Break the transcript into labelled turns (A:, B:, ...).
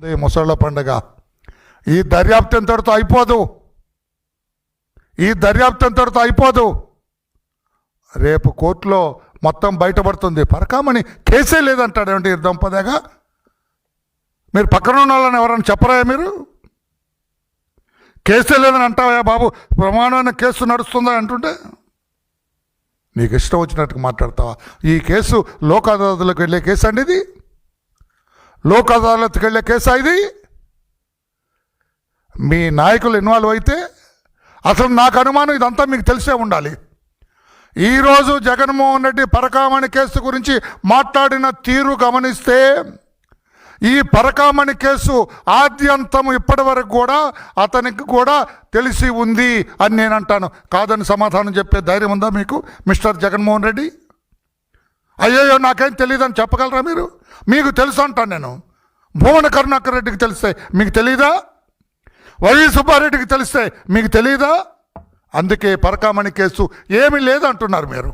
A: ఉంది ముసళ్ళ పండుగ. ఈ దర్యాప్తు ఎంతటితో అయిపోదు? ఈ దర్యాప్తు ఎంతటితో అయిపోదు? రేపు కోర్టులో మొత్తం బయటపడుతుంది. పరకామణి కేసే లేదంటాడేమిటి ఈ దంపదేగా మీరు పక్కన ఉన్న వాళ్ళని ఎవరైనా చెప్పరా మీరు? కేసే లేదని అంటావా బాబు? ప్రమాణమైన కేసు నడుస్తుందా అంటుంటే? నీకు ఇష్టం వచ్చినట్టుగా మాట్లాడతావా? ఈ కేసు లోక్ వెళ్ళే కేసు అండి ఇది? లోక్ అదాలత్కి వెళ్ళే కేసా ఇది? మీ నాయకులు ఇన్వాల్వ్ అయితే అసలు నాకు అనుమానం ఇదంతా మీకు తెలిసే ఉండాలి. ఈరోజు జగన్మోహన్ రెడ్డి పరకామణి కేసు గురించి మాట్లాడిన తీరు గమనిస్తే ఈ పరకామణి కేసు ఆద్యంతం ఇప్పటి వరకు కూడా అతనికి కూడా తెలిసి ఉంది అని నేను అంటాను. కాదని సమాధానం చెప్పే ధైర్యం ఉందా మీకు మిస్టర్ జగన్మోహన్ రెడ్డి? అయ్యయ్యో నాకేం తెలియదని చెప్పగలరా మీరు? మీకు తెలుసు అంటాను నేను. భువన కరుణాకర్ రెడ్డికి తెలిస్తే మీకు తెలీదా? వైవి సుబ్బారెడ్డికి తెలిస్తే మీకు తెలీదా? అందుకే పరకామణి కేసు ఏమీ లేదంటున్నారు మీరు.